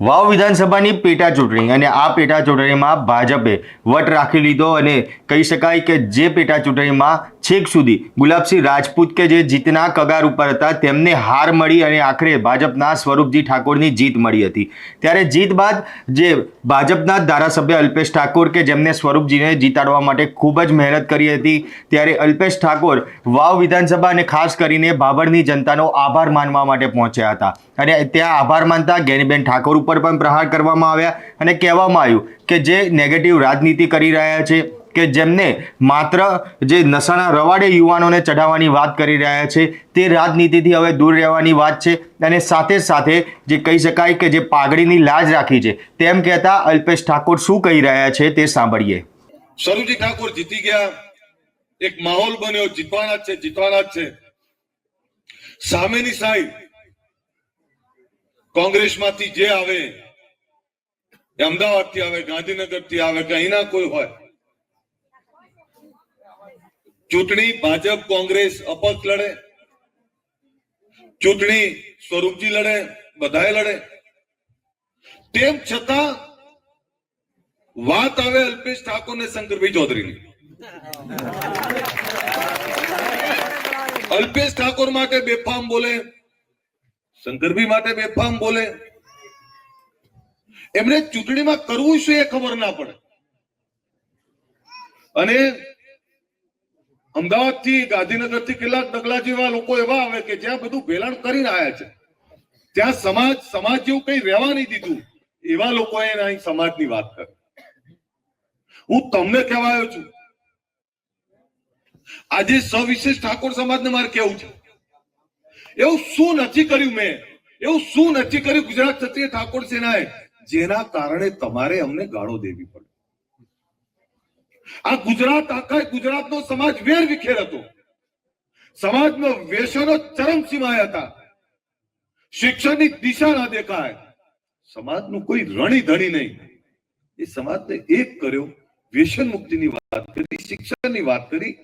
વાવ વિધાનસભાની પેટા ચૂંટણી અને આ પેટા ચૂંટણીમાં ભાજપે વટ રાખી લીધો અને કહી શકાય કે જે પેટા ચૂંટણીમાં છેક સુધી ગુલાબસિંહ રાજપૂત કે જે જીતના કગાર ઉપર હતા, તેમને હાર મળી અને આખરે ભાજપના સ્વરૂપજી ઠાકોરની જીત મળી હતી. ત્યારે જીત બાદ જે ભાજપના ધારાસભ્ય અલ્પેશ ઠાકોર કે જેમને સ્વરૂપજીને જીતાડવા માટે ખૂબ જ મહેનત કરી હતી, ત્યારે અલ્પેશ ઠાકોર વાવ વિધાનસભા અને ખાસ કરીને ભાભડની જનતાનો આભાર માનવા માટે પહોંચ્યા હતા. અને ત્યાં આભાર માનતા ગેનીબેન ઠાકોર ઉપર પણ પ્રહાર કરવામાં આવ્યા અને કહેવામાં આવ્યું કે જે નેગેટિવ રાજનીતિ કરી રહ્યા છે, કે જેમને માત્ર જે નશાના રવાડે યુવાનોને ચઢાવવાની વાત કરી રહ્યા છે, તે રાજનીતિથી હવે દૂર રહેવાની વાત છે અને સાથે સાથે જે કહી શકાય કે જે પાઘડીની લાજ રાખી છે, તેમ કહેતા અલ્પેશ ઠાકોર શું કહી રહ્યા છે તે સાંભળીએ. સરુજી ઠાકોર જીતી ગયા. એક માહોલ બન્યો, જીતવાના છે જીતવાના છે. સામેની સાઈડ કોંગ્રેસમાંથી જે આવે, એ અમદાવાદથી આવે, ગાંધીનગરથી આવે, કે અહીંના કોઈ હોય, ચૂંટણી ભાજપ કોંગ્રેસ અપક્ષ લડે, ચૂંટણી સ્વરૂપજી લડે બધાએ લડે. તેમ છતાં, વાત આવે અલ્પેશ ઠાકોર ને શંકરભાઈ ચૌધરીની. અલ્પેશ ઠાકોર માટે બેફામ બોલે શંકરભાઈ માટે બેફામ બોલે. એમને ચૂંટણીમાં કરવું શું એ ખબર ના પડે. અને અમદાવાદથી ગાંધીનગરથી કેટલાક ડગલા જેવા લોકો એવા આવે કે જ્યાં બધું ભેલાણ કરીને આવ્યા છે. ત્યાં સમાજ સમાજ જેવું કઈ રહેવા નહીં દીધું. એવા લોકોએ અહીં સમાજની વાત કરી. હું તમને કહેવાયો છું. આજે સવિશેષ ઠાકોર સમાજને મારે કેવું છે. એવું શું નથી કર્યું મેં? એવું શું નથી કર્યું ગુજરાત ક્ષત્રિય ઠાકોર સેનાએ? જેના કારણે તમારે અમને ગાળો દેવી પડે. આ ગુજરાત આખા ગુજરાતનો સમાજ વેર વિખેર હતો. સમાજનો ચરમ ચરમસીમાએ હતા. શિક્ષણની દિશા ના દેખાય. સમાજનું કોઈ રણી ધણી નહીં. એ સમાજને એક કર્યો વ્યસન મુક્તિની વાત કરી, શિક્ષણની વાત કરી,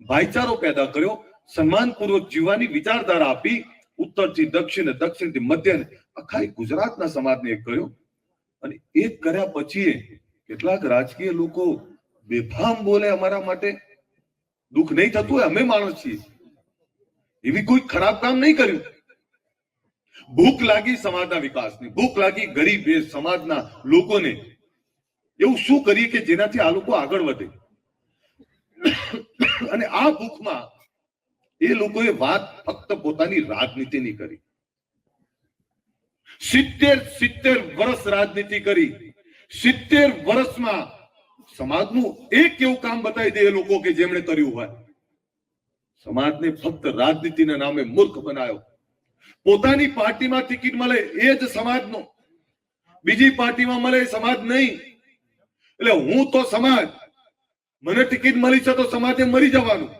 ભાઈચારો પેદા કર્યો સન્માનપૂર્વક જીવવાની વિચારધારા આપી ઉત્તરથી દક્ષિણ દક્ષિણથી મધ્ય આખા ગુજરાતના સમાજને કર્યો. અને એક કર્યા પછી કેટલાક રાજકીય લોકો બેફામ બોલે અમારા માટે. દુઃખ નહીં થતું હોય, અમે માણસ છીએ. એવી કોઈ ખરાબ કામ નહીં કર્યું. ભૂખ લાગી સમાજના વિકાસની, ભૂખ લાગી ગરીબ એ સમાજના લોકોને. એવું શું કરીએ કે જેનાથી આ લોકો આગળ વધે? અને આ ભૂખમાં એ લોકોએ વાત ફક્ત પોતાની રાજનીતિની કરી. સિત્તેર સિત્તેર વર્ષ રાજનીતિ કરી. સિત્તેર વર્ષમાં સમાજનું એક એવું કામ બતાવી દે એ લોકો કે જેમણે કર્યું હોય. સમાજને ફક્ત રાજનીતિના નામે મૂર્ખ બનાવ્યો પોતાની પાર્ટીમાં ટિકિટ મળે એ જ સમાજનો. બીજી પાર્ટીમાં મળે સમાજ નહીં. એટલે હું તો સમાજ, મને ટિકિટ મળી છે તો સમાજે મરી જવાનું.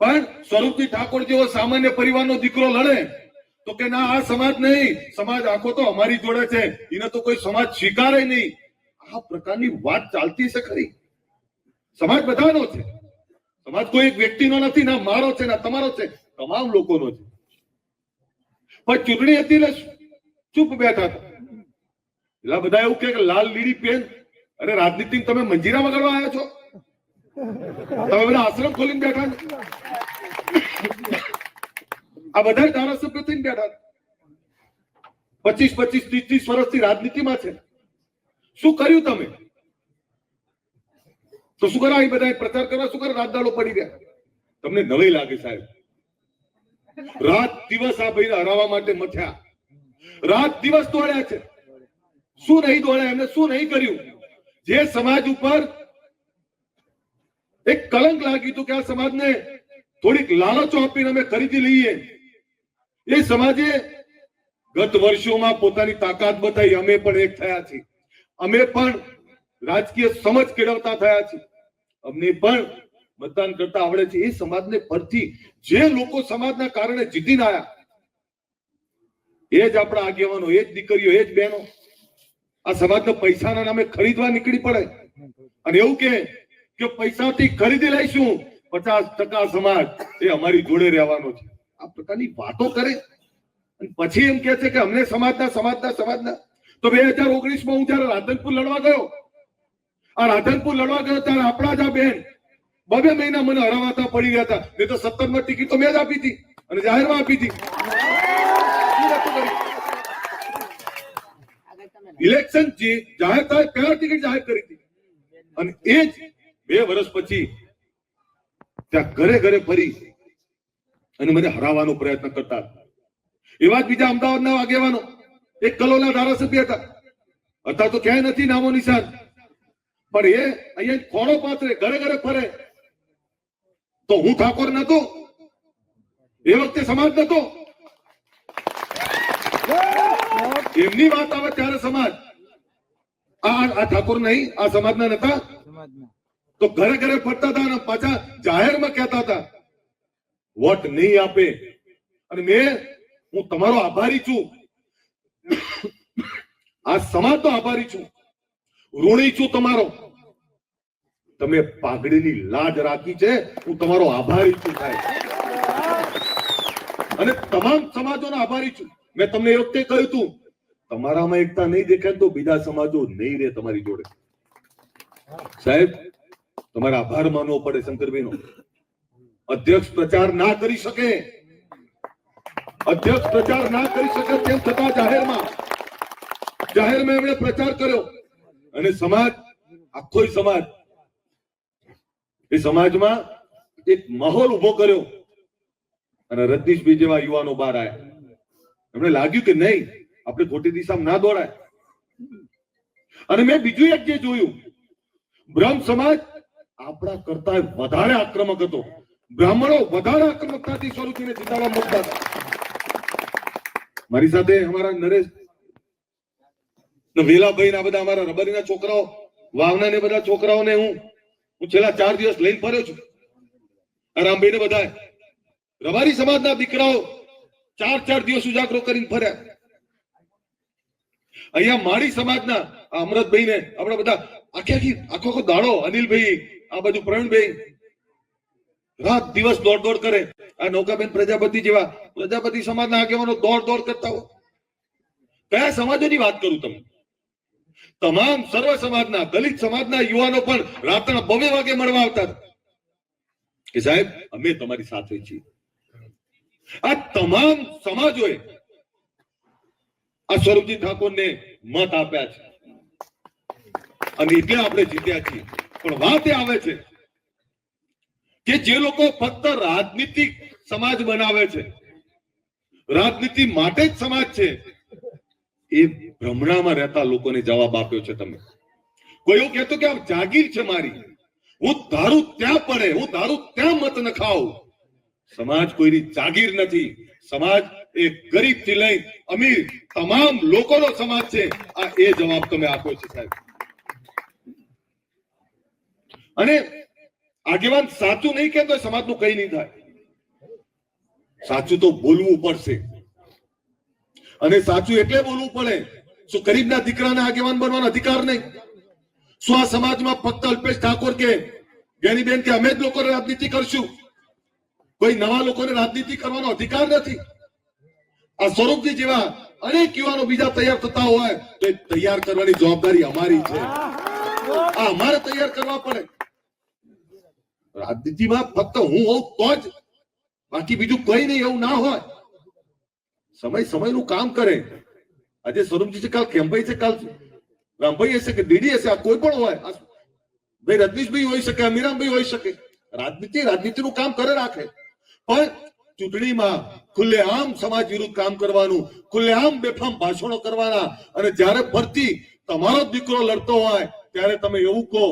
પણ સ્વરૂપજી ઠાકોર જેવો સામાન્ય પરિવારનો દીકરો લડે, તો કે ના, આ સમાજ નહીં. સમાજ આખો તો અમારી જોડે છે. એને તો કોઈ સમાજ સ્વીકારે નહીં. આ પ્રકારની વાત ચાલતી છે ખરી. સમાજ બધાનો છે. સમાજ કોઈ એક વ્યક્તિનો નથી, ના મારો છે, ના તમારો છે. તમામ લોકોનો છે. પણ ચૂંટણી હતી એટલે ચૂપ બેઠા હતા. એટલે બધા એવું કે લાલ લીલી પેન. અરે રાજનીતિ તમે મંજીરા વગાડવા આવ્યા છો? તમે આશ્રમ ખોલીને બેઠા આ બધા ધારાસભ્ય થઈને બેઠા પચીસ પચીસ, ત્રીસ ત્રીસ વર્ષથી રાજનીતિમાં છે. શું કર્યું તમે? તો શું કરા બધા પ્રચાર કરવા શું કરે? રાજદાડો પડી ગયા તમને નવાઈ લાગે સાહેબ. રાત દિવસ આ ભાઈને હરાવવા માટે મથ્યા. રાત દિવસ દોડ્યા છે. શું નહીં દોડ્યા? એમને શું નહીં કર્યું? જે સમાજ ઉપર એક કલંક લાગ્યું હતું કે આ સમાજને થોડીક લાલચો આપીને અમે ખરીદી લઈએ. એ સમાજે ગત વર્ષોમાં પોતાની તાકાત બતાવી અમે પણ એક થયા છીએ. અમે પણ રાજકીય સમજ કેળવતા થયા છીએ. અમને પણ મતદાન કરતા આવડે છે. એ સમાજને ફરતી જે લોકો સમાજના કારણે જીતીને આવ્યા, એ જ આપણા આગેવાનો, એ જ દીકરીઓ, એ જ બહેનો આ સમાજના પૈસાના નામે ખરીદવા નીકળી પડે. અને એવું કે કે પૈસાથી ખરીદી લઈશું પચાસ ટકા સમાજ એ અમારી જોડે રહેવાનો છે. આ પ્રકારની વાતો કરે. અને પછી એમ કે છે કે અમને સમાજના સમાજના સમાજના. તો બે હજાર ઓગણીસમાં હું જયારે રાધનપુર લડવા ગયો આ રાધનપુર લડવા ગયો ત્યારે આપણા જ આ બેન બબે મહિના મને હરાવાતા પડી ગયા હતા. નહીં તો સત્તરમાં ટિકિટ તો મેં જ આપી હતી અને જાહેરમાં આપી હતી? ઇલેક્શન જે જાહેર થાય પહેલા ટિકિટ જાહેર કરી હતી. અને એ જ બે વર્ષ પછી ત્યાં ઘરે ઘરે ફરી અને મને હરાવવાનો પ્રયત્ન કરતા એવા જ બીજા અમદાવાદના આગેવાનો, એક કલોલના ધારાસભ્ય હતા. હતા તો ક્યાંય નથી નામો નિશાન. પણ એ અહીંયા ખોડો પાથરે, ઘરે ઘરે ફરે. તો હું ઠાકોર નતો એ વખતે સમાજ નતો એમની વાત આવે ત્યારે સમાજ. આ આ ઠાકોર નહીં, આ સમાજના નતા. તો ઘરે ઘરે ફરતા હતા અને પાછા જાહેરમાં કહેતા હતા, વોટ નહીં આપે. અને મેં, હું તમારો આભારી છું. આ સમાજનો આભારી છું. ઋણી છું તમારો. તમે પાઘડીની લાજ રાખી છે, હું તમારો આભારી છું સાહેબ. અને તમામ સમાજોનો આભારી છું. મેં તમને એ વખતે કહ્યું હતું, તમારામાં એકતા નહીં દેખાય તો બીજા સમાજો નહીં રહે તમારી જોડે. સાહેબ તમારે આભાર માનવો પડે શંકરભાઈનો અધ્યક્ષ પ્રચાર ના કરી શકે. અધ્યક્ષ પ્રચાર ના કરી શકે તેમ છતાં જાહેરમાં. જાહેરમાં એમણે પ્રચાર કર્યો. અને સમાજ, આખો સમાજ, એ સમાજમાં એક માહોલ ઊભો કર્યો. અને રજનીશભાઈ જેવા યુવાનો બહાર આવ્યા એમને લાગ્યું કે નહીં, આપણે ખોટી દિશામાં ના દોડાય. અને મેં બીજું એક જે જોયું. બ્રહ્મ સમાજ આપણા કરતા વધારે આક્રમક હતો. બ્રાહ્મણો વધારે આક્રમકતાથી સ્વરૂપીને જીતાડવા માંગતા મારી સાથે અમારા નરેશ વેલાભાઈ ના બધા અમારા રબરીના છોકરાઓ વાવના ને બધા છોકરાઓને હું હું છેલ્લા ચાર દિવસ લઈને ફર્યો છું. રામભાઈ ને બધા રબારી સમાજના દીકરાઓ ચાર ચાર દિવસ ઉજાગરો કરીને ફર્યા. અહીંયા માળી સમાજના અમૃતભાઈ ને આપણે બધા આખી આખી આખો આખો દાડો અનિલભાઈ આ બાજુ પ્રવીણભાઈ રાત દિવસ દોડ દોડ કરે. આ નૌકાબેન પ્રજાપતિ જેવા પ્રજાપતિ સમાજના આગેવાનો દોડ દોડ કરતા હોય. કયા સમાજોની વાત કરું તમે તમામ સર્વ સમાજના, દલિત સમાજના યુવાનો પણ રાતના બબે વાગે મળવા આવતા કે સાહેબ, અમે તમારી સાથે છીએ. આ તમામ સમાજોએ આ સ્વરૂપજી ઠાકોરને મત આપ્યા છે. અને એટલે આપણે જીત્યા છીએ. પણ વાત એ આવે છે. કે જે લોકો ફક્ત રાજનીતિક સમાજ બનાવે છે, રાજનીતિ માટે જ સમાજ છે, એ ભ્રમણામાં રહેતા લોકોને જવાબ આપ્યો છે તમે. કોઈ એવું કહેતો કે આ જાગીર છે મારી. હું તારું ત્યાં પડે, હું તારું ત્યાં મત ન સમાજ કોઈની જાગીર નથી. સમાજ એ ગરીબથી લઈ અમીર, તમામ લોકોનો સમાજ છે. આ એ જવાબ તમે આપ્યો છે સાહેબ. અને આગેવાન સાચું નહીં કહેતો સમાજનું કઈ નહીં થાય. સાચું તો બોલવું પડશે. અને સાચું એટલે બોલવું પડે, શું ગરીબના દીકરાને આગેવાન બનવાનો અધિકાર નહીં? શું આ સમાજમાં ફક્ત અલ્પેશ ઠાકોર કે જ્ઞાનીબેન કે અમે જ લોકોને રાજનીતિ કરશું? કોઈ નવા લોકોને રાજનીતિ કરવાનો અધિકાર નથી. આ સ્વરૂપજી જેવા અનેક યુવાનો બીજા તૈયાર થતા હોય તો તૈયાર કરવાની જવાબદારી અમારી છે. આ અમારે તૈયાર કરવા પડે. રાજનીતિમાં ફક્ત હું હોઉં તો જ બાકી બીજું કઈ નહીં, એવું ના હોય. સમય સમયનું કામ કરે. આજે સ્વરૂપજી છે, કાલ કેમભાઈ છે, કાલ રામભાઈ હશે કે દીદી હશે, આ કોઈ પણ હોય ભાઈ રજનીશભાઈ હોઈ શકે, અમીરામભાઈ હોઈ શકે. રાજનીતિ રાજનીતિનું કામ કરે રાખે. પણ ચૂંટણીમાં ખુલ્લેઆમ સમાજ વિરુદ્ધ કામ કરવાનું, ખુલ્લેઆમ બેફામ ભાષણો કરવાના અને જ્યારે ફરતી તમારો દીકરો લડતો હોય, ત્યારે તમે એવું કહો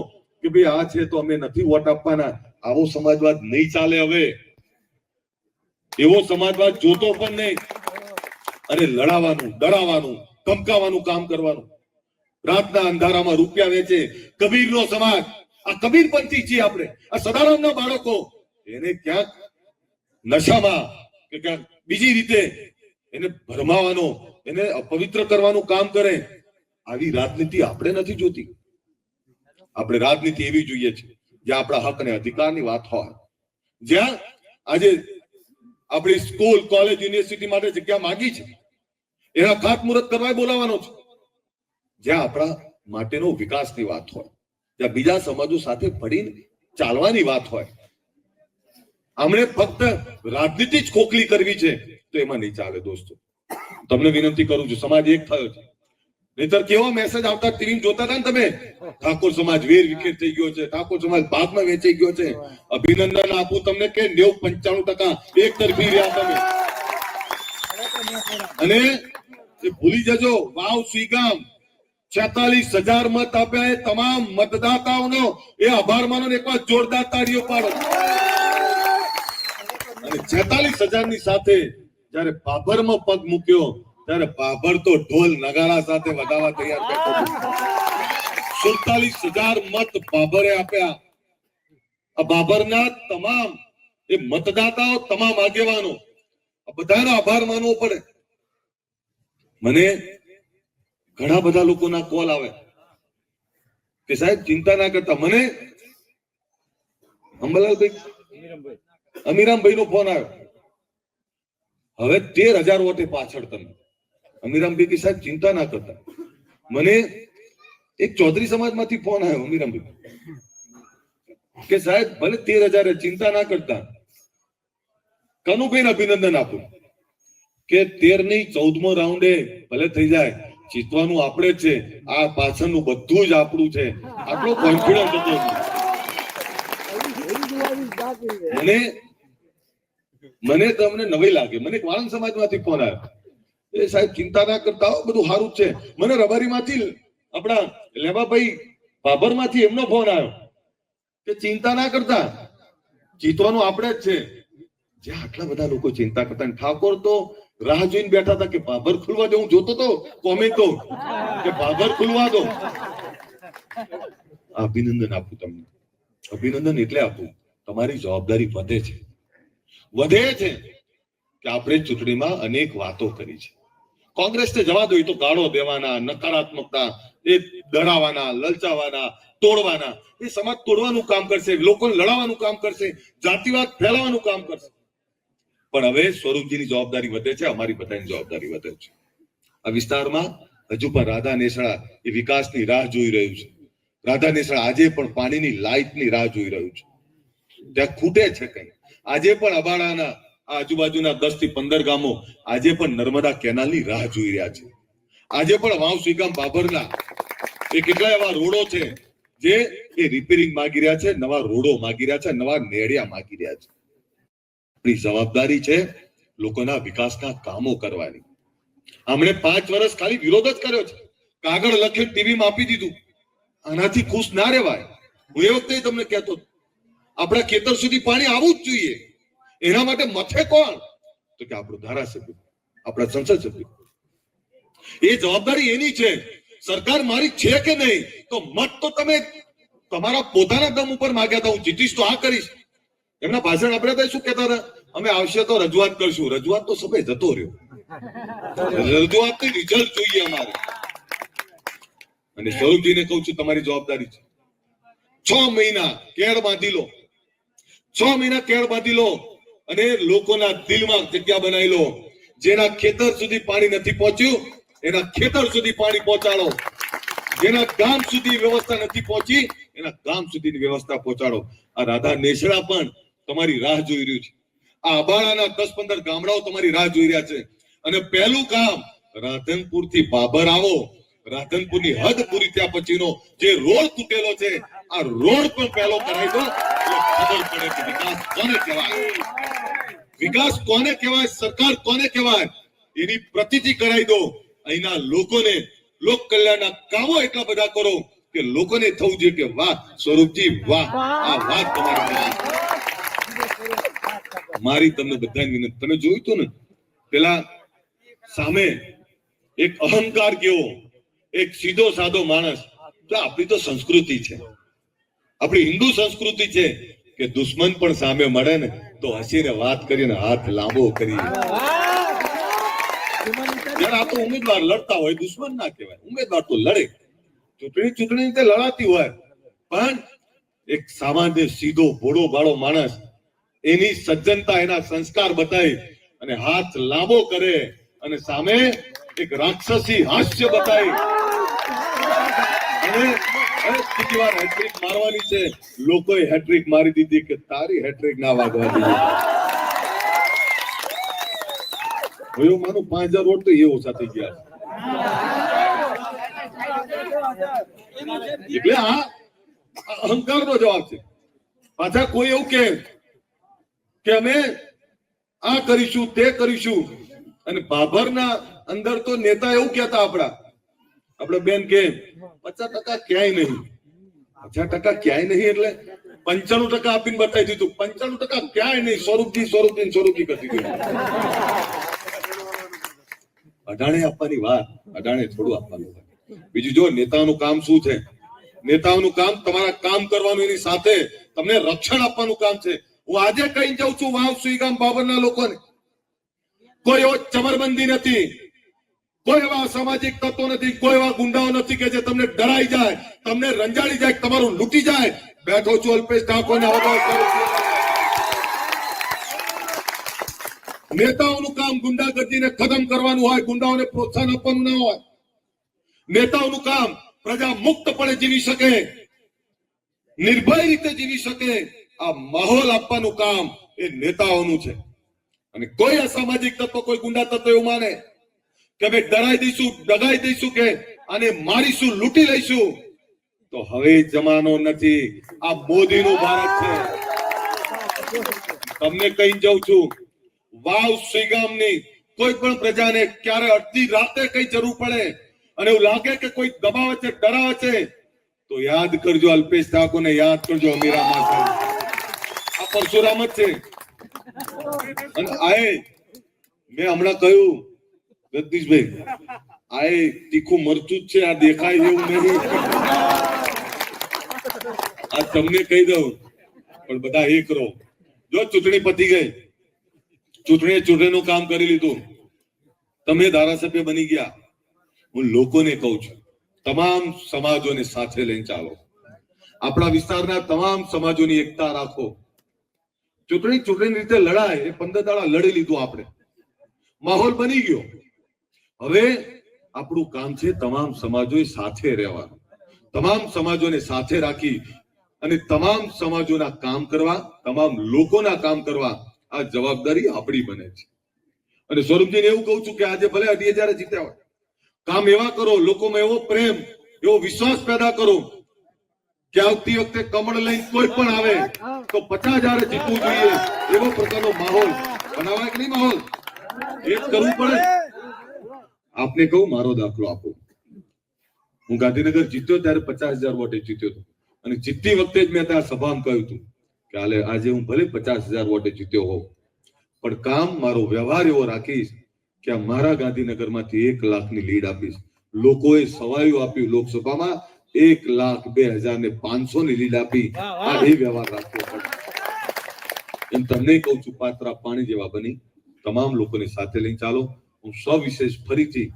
કે ભાઈ આ છે તો અમે નથી વોટ આપવાના. આવો સમાજવાદ નહીં ચાલે હવે. એવો સમાજવાદ જોતો પણ નહીં. અને લડાવાનું, ડરાવાનું, ધમકાવાનું કામ કરવાનું. રાતના અંધારામાં રૂપિયા વેચે. કબીરનો સમાજ. આ કબીરપંથી છીએ આપણે. આ સદારામના બાળકો. એને ક્યાંક નશામાં કે ક્યાંક બીજી રીતે એને ભરમાવાનો, એને અપવિત્ર કરવાનું કામ કરે. આવી રાજનીતિ આપણે નથી જોતી. આપણે રાજનીતિ એવી જોઈએ છે. જ્યાં આપણા હક અને અધિકારની વાત હોય. જ્યાં આજે આપણી સ્કૂલ, કોલેજ, યુનિવર્સિટી માટે જગ્યા માંગી છે, એના ખાતમુહૂર્ત કરવા બોલાવવાનો છે. જ્યાં આપણા માટેનો વિકાસની વાત હોય, જ્યાં બીજા સમાજો સાથે ભળીને ચાલવાની વાત હોય. આમણે ફક્ત રાજનીતિ જ ખોખલી કરવી છે, તો એમાં નહીં ચાલે દોસ્તો. તમને વિનંતી કરું છું, સમાજ એક થયો છે. નહીતર કેવો મેસેજ આવતા ટીવી જોતા હતા ને તમે? ઠાકોર સમાજ વેર વિખેર થઈ ગયો છે. ઠાકોર સમાજ ભાગમાં વેચાઈ ગયો છે. અભિનંદન આપું તમને કે નેવું પંચાણું ટકા એક તરફી રહ્યા તમે. અને ભૂલી જજો વાવ સુઈગામ છેતાલીસ હજાર મત આપ્યા એ તમામ મતદાતાઓનો. એ આભાર માનો એક વાર જોરદાર તાળીઓ પાડો. અને છેતાલીસ હજારની સાથે જયારે બાભરમાં પગ મૂક્યો ત્યારે બાભર તો ઢોલ નગારા સાથે વધારવા તૈયાર બેઠો સુડતાલીસ હજાર મત બાભરે આપ્યા. આ બાભરના તમામ, એ મતદાતાઓ તમામ આગેવાનો, આ બધાનો આભાર માનવો પડે. મને ઘણા બધા લોકોના કોલ આવે. કે સાહેબ, ચિંતા ના કરતા. મને અંબલાલભાઈ અમીરામભાઈ નો ફોન આવ્યો. હવે તેર હજાર વોટે પાછળ તમે. અમીરામભાઈ કે સાહેબ ચિંતા ના કરતા. મને એક ચૌધરી સમાજમાંથી ફોન આવ્યો અમીરામભાઈ કે સાહેબ, ભલે તેર હજાર ચિંતા ના કરતા. કનુભાઈ અભિનંદન આપું. કે તેર નહીં, ચૌદમો રાઉન્ડે ભલે થઈ જાય, જીતવાનું આપણે જ છે. આ પાછળનું બધું જ આપણું છે. આટલો કોન્ફિડન્સ હતો મને મને તમને નવી લાગે. મને એક સમાજ સમાજમાંથી ફોન આવ્યો. એ સાહેબ, ચિંતા ના કરતા બધું સારું જ છે. મને રબારીમાંથી આપણા લેવાભાઈ બાબરમાંથી એમનો ફોન આવ્યો કે ચિંતા ના કરતા. જીતવાનું આપણે જ છે. જે આટલા બધા લોકો ચિંતા કરતા ઠાકોર તો રાહ જોઈને બેઠા હતા કે બાબર ખુલવા દો હું જોતો તો કોમેન્ટો કે બાબર ખુલવા દો. અભિનંદન આપું તમને. અભિનંદન એટલે આપું, તમારી જવાબદારી વધે છે. વધે છે કે આપણે ચૂંટણીમાં અનેક વાતો કરી છે. કોંગ્રેસને જવા દો તો ગાળો દેવાના, નકારાત્મકતા, એ ડરાવાના, લલચાવાના, તોડવાના. એ સમાજ તોડવાનું કામ કરશે, લોકોને લડાવવાનું કામ કરશે, જાતિવાદ ફેલાવાનું કામ કરશે. પણ હવે સ્વરૂપજીની જવાબદારી વધે છે, અમારી બધાની જવાબદારી વધે છે. આ વિસ્તારમાં હજુ પણ રાધા નેસડા એ વિકાસની રાહ જોઈ રહ્યું છે. રાધા નેસડા આજે પણ પાણીની લાઇટની રાહ જોઈ રહ્યું છે. ત્યાં ખૂટે છે કઈ. આજે પણ અબાડાના આજુબાજુના દસથી પંદર ગામો આજે પણ નર્મદા કેનાલની રાહ જોઈ રહ્યા છે. આજે પણ વાવ સુઈગામ બાબરના એ કેટલા એવા રોડો છે જે એ રિપેરિંગ માંગી રહ્યા છે, નવા રોડો માંગી રહ્યા છે, નવા નેડિયા માંગી રહ્યા છે. આપણી જવાબદારી છે લોકોના વિકાસના કામો કરવાની. આમણે પાંચ વર્ષ ખાલી વિરોધ જ કર્યો છે. કાગળ લખી ટીવીમાં આપી દીધું. આનાથી ખુશ ના રહેવાય. હું એ વખતે તમને કહેતો હતો. આપણા ખેતર સુધી પાણી આવવું જ જોઈએ. એના માટે મથે કોણ? તો કે આપણું ધારાસભ્ય, આપણા સંસદ સભ્ય એ જવાબદારી એની છે. સરકાર મારી છે કે નહીં? તો મત તો તમે તમારા પોતાના દમ ઉપર માગ્યા હતા. હું જીતીશ તો આ કરીશ. એમના ભાષણ આપણે તો શું કહેતા હતા? અમે આવશે તો રજૂઆત કરશું. રજૂઆત તો સમય જતો રહ્યો. રજૂઆત રિઝલ્ટ જોઈએ અમારે. અને સૌજીને કહું છું, તમારી જવાબદારી છે. છ મહિના કેળ બાંધી લો. છ મહિના કેળ બાંધી લો. અને લોકોના દિલમાં જગ્યા બનાવી લો જેના ખેતર સુધી પાણી નથી પહોંચ્યું, એના ખેતર સુધી પાણી પહોંચાડો. જેના ગામ સુધી વ્યવસ્થા નથી પહોંચી, એના ગામ સુધી વ્યવસ્થા પહોંચાડો. આ રાધા નેસડા પણ તમારી રાહ જોઈ રહ્યું છે. આ અબાળાના દસ પંદર ગામડાઓ તમારી રાહ જોઈ રહ્યા છે. અને પહેલું કામ રાધનપુરથી બાબર આવો. રાધનપુરની હદ પૂરી થયા પછીનો જે રોડ તૂટેલો છે આ રોડ પણ પહેલો કરાવી દો ખબર પડે કે વિકાસ કોને કહેવાય. વિકાસ કોને કહેવાય, સરકાર કોને કહેવાય, એની પ્રતીતિ કરાવી દો. અહીંના લોકોને લોક કલ્યાણના કામો એટલા બધા કરો કે લોકોને થવું જોઈએ કે વાહ, સ્વરૂપજી, વાહ, આ વાત તમારી મારી તમને બધાની વિનંતી, તમે જોયું તું ને? પેલા સામે એક અહંકાર કેવો, એક સીધો સાધો માણસ. તો આપણી તો સંસ્કૃતિ છે. આપણી હિન્દુ સંસ્કૃતિ છે કે દુશ્મન પણ સામે મળે ને, તો હસીને વાત કરીને હાથ લાંબો કરી. ઉમેદવાર લડતા હોય, દુશ્મન ના કહેવાય, ઉમેદવાર તો લડે. ચૂંટણી ચૂંટણી રીતે લડાતી હોય, પણ એક સામાન્ય સીધો ભોળો ભાળો માણસ એની સજ્જનતા, એના સંસ્કાર બતાવી અને હાથ લાંબો કરે અને સામે એક રાક્ષસી હાસ્ય બતાવી. કેટલી વાર હેટ્રિક હેટ્રિક મારી દીધી કે તારી હેટ્રિક ના વાગવા એટલે આ અહંકાર નો જવાબ છે. પાછા કોઈ એવું કે અમે આ કરીશું, તે કરીશું. અને ભાભરના અંદર તો નેતા એવું કહેતા આપણા. આપણે બેન કે, પચાસ ટકા ક્યાંય નહીં. પચાસ ટકા ક્યાંય નહીં એટલે પંચાણું ટકા આપીને બતાવી દીધું. પંચાણું ટકા ક્યાંય નહીં. સ્વરૂપજી સ્વરૂપજી સ્વરૂપજી કરી દીધું. અડાણે આપવાની વાત અડાણે થોડું આપવાનું બીજું જો નેતાઓનું કામ શું છે? નેતાઓનું કામ તમારા કામ કરવાનું એની સાથે તમને રક્ષણ આપવાનું કામ છે. હું આજે કહી જાઉં છું, વાવ, સુઈગામ બાબરના લોકોને. કોઈ ચમરબંધી નથી. કોઈ એવા સામાજિક તત્વો નથી, કોઈ એવા ગુંડાઓ નથી કે જે તમને ડરાઈ જાય, તમને રંજાડી જાય, તમારું લૂંટી જાય. બેઠો છું અલ્પેશ ઠાકોર ને નેતાઓનું કામ ગુંડાગર્દીને ખતમ કરવાનું હોય, ગુંડાઓને પ્રોત્સાહન આપવાનું ના હોય. નેતાઓનું કામ પ્રજા મુક્તપણે જીવી શકે, નિર્ભય રીતે જીવી શકે. આ માહોલ આપવાનું કામ એ નેતાઓનું છે. અને કોઈ અસામાજિક તત્વ, કોઈ ગુંડા તત્વ એવું માને કે અમે ડરાઈ દઈશું, ડગાઈ દઈશું કે અને મારીશું, લૂંટી લઈશું. તો હવે જમાનો નથી. આ મોદીનું ભારત છે. તમને કહી જાઉં છું, વાવ સુઈગામની કોઈ પણ પ્રજાને ક્યારે અડધી રાતે કઈ જરૂર પડે અને એવું લાગે કે કોઈ દબાવે છે, ડરાવે છે, તો યાદ કરજો અલ્પેશ ઠાકોરને, યાદ કરજો અમીરા માસા આ પરશુરામ જ છે. અને આએ મેં હમણાં કહ્યું જગદીશભાઈ આએ તીખું મરચું છે, આ દેખાય એવું નહીં આ તમને કહી દઉં, પણ બધા એ કરો. જો ચૂંટણી પતી ગઈ, ચૂંટણીએ ચૂંટણીનું કામ કરી લીધું. તમે ધારાસભ્ય બની ગયા. હું લોકોને કહું છું, તમામ સમાજોને સાથે લઈને ચાલો. આપણા વિસ્તારના તમામ સમાજોની એકતા રાખો. ચૂંટણી ચૂંટણી રીતે લડાય એ પંદર દાડા લડી લીધું આપણે. માહોલ બની ગયો. હવે આપણું કામ છે તમામ સમાજો સાથે રહેવાનું. તમામ સમાજોને સાથે રાખી અને તમામ સમાજોના કામ કરવા, તમામ લોકોના કામ કરવા આ જવાબદારી આપણી બને છે. અને સ્વરૂપજીને એવું કહું છું કે આજે ભલે અઢી હજાર જીત્યા હોય, કામ એવા કરો, લોકોમાં એવો પ્રેમ, એવો વિશ્વાસ પેદા કરો કે આવતી વખતે કમળ લઈને કોઈ પણ આવે તો પચાસ હજાર જીતવું જોઈએ એવો પ્રકારનો માહોલ બનાવાય કે નહીં માહોલ એ કરવું પડે. આપને કહું મારો દાખલો આપો. હું ગાંધીનગર જીત્યો ત્યારે પચાસ હજાર વોટે જીત્યો હતો. અને જીતતી વખતે જ મેં ત્યાં સભામાં કહ્યું હતું કે હાલે આજે હું ભલે પચાસ હજાર વોટે જીત્યો હોઉં પણ કામ મારો વ્યવહાર એવો રાખીશ કે મારા ગાંધીનગરમાંથી એક લાખની લીડ આપીશ. લોકોએ સવાયું આપ્યું લોકસભામાં એક લાખ બે હજાર ને પાંચસો ની લીડ આપી. આ એ વ્યવહાર રાખ્યો પડે એમ તમને કહું છું પાત્રા પાણી જેવા બની. તમામ લોકોને સાથે લઈને ચાલો. હું સવિશેષ ફરીથી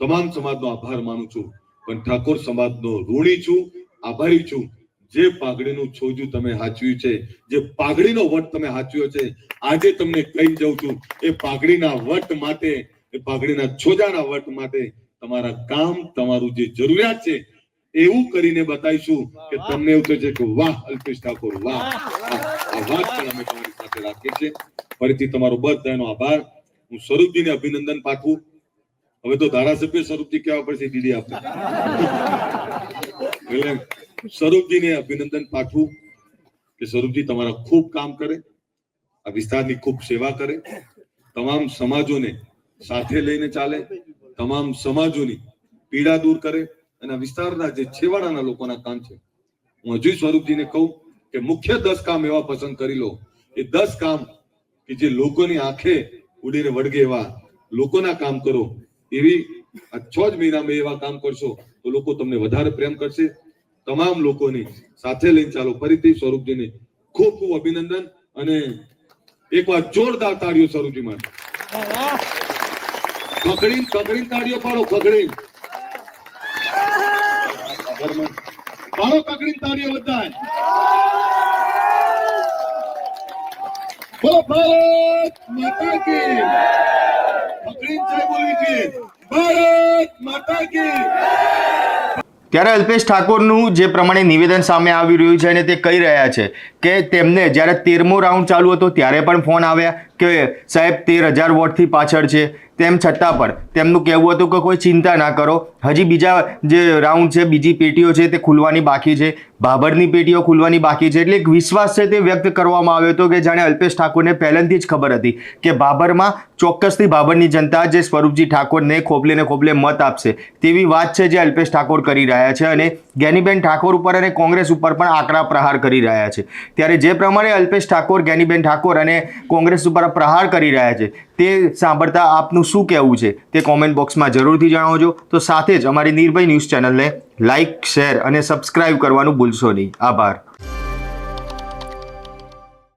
તમામ સમાજનો આભાર માનું છું. પણ ઠાકોર સમાજનો ઋણી છું, આભારી છું. જે પાઘડીનું છોજું તમે હાચવ્યું છે, જે પાઘડીનો વટ તમે હાચવ્યો છે, આજે તમને કહી જાઉં છું, એ પાઘડીના વટ માટે, એ પાઘડીના છોજાના વટ માટે તમારા કામ, તમારું જે જરૂરિયાત છે, એવું કરીને બતાવીશું કે તમને એવું થશે કે વાહ, અલ્પેશ ઠાકોર, વાહ વાહ. આ વાત પણ અમે તમારી સાથે રાખીએ છીએ. ફરીથી તમારો બધાનો આભાર. હું સ્વરૂપજીને અભિનંદન પાઠવું. હવે તો ધારાસભ્ય સ્વરૂપજી કહેવા પડશે દીદી આપણે એટલે સ્વરૂપજીને અભિનંદન પાઠવું કે સ્વરૂપજી તમારા ખૂબ કામ કરે, આ વિસ્તારની ખૂબ સેવા કરે. તમામ સમાજોને સાથે લઈને ચાલે, તમામ સમાજોની પીડા દૂર કરે અને વિસ્તારના જે છેવાડાના લોકોના કામ છે, હું હજુ સ્વરૂપજીને કહું કે મુખ્ય દસ કામ એવા પસંદ કરી લો. એ દસ કામ કે જે લોકોની આંખે ઉડીને વળગે એવા લોકોના કામ કરો, એવી છ જ મહિનામાં એવા કામ કરશો, તો લોકો તમને વધારે પ્રેમ કરશે. તમામ લોકોની સાથે લઈને ચાલો. ફરીથી સ્વરૂપજીને ખૂબ ખૂબ અભિનંદન અને એકવાર જોરદાર તાળીઓ સ્વરૂપજી માટે ખખડીને ખખડીને તાળીઓ પાડો ખખડીને પાડો ખખડીને તાળીઓ બધા બોલો ભારત માતા કી. ભારત માતા કી. ત્યારે અલ્પેશ ઠાકોરનું જે પ્રમાણે નિવેદન સામે આવી રહ્યું છે અને તે કહી રહ્યા છે કે તેમને જ્યારે તેરમો રાઉન્ડ ચાલુ હતો ત્યારે પણ ફોન આવ્યા. કે સાહેબ, તેર હજાર વોટથી પાછળ છે. તેમ છતાં પણ તેમનું કહેવું હતું કે કોઈ ચિંતા ના કરો. હજી બીજા જે રાઉન્ડ છે, બીજી પેટીઓ છે, તે ખુલવાની બાકી છે. ભાભરની પેટીઓ ખુલવાની બાકી છે. એટલે એક વિશ્વાસ છે તે વ્યક્ત કરવામાં આવ્યો હતો કે જાણે અલ્પેશ ઠાકોરને પહેલેથી જ ખબર હતી કે ભાભરમાં ચોક્કસથી ભાભરની જનતા જે સ્વરૂપજી ઠાકોરને ખોબલે ને ખોબલે મત આપશે તેવી વાત છે જે અલ્પેશ ઠાકોર કરી રહ્યા છે અને જ્ઞાનીબેન ઠાકોર ઉપર અને કોંગ્રેસ ઉપર પણ આકરા પ્રહાર કરી રહ્યા છે. ત્યારે જે પ્રમાણે અલ્પેશ ઠાકોર જ્ઞાનીબેન ઠાકોર અને કોંગ્રેસ ઉપર પ્રહાર કરી રહ્યા છે. તે સાંભળતા આપનું શું કહેવું છે? તે કોમેન્ટ બોક્સમાં જરૂરથી જણાવજો. તો સાથે જ અમારી નિર્ભય ન્યૂઝ ચેનલને લાઇક શેર અને સબસ્ક્રાઇબ કરવાનું ભૂલશો નહીં. આભાર.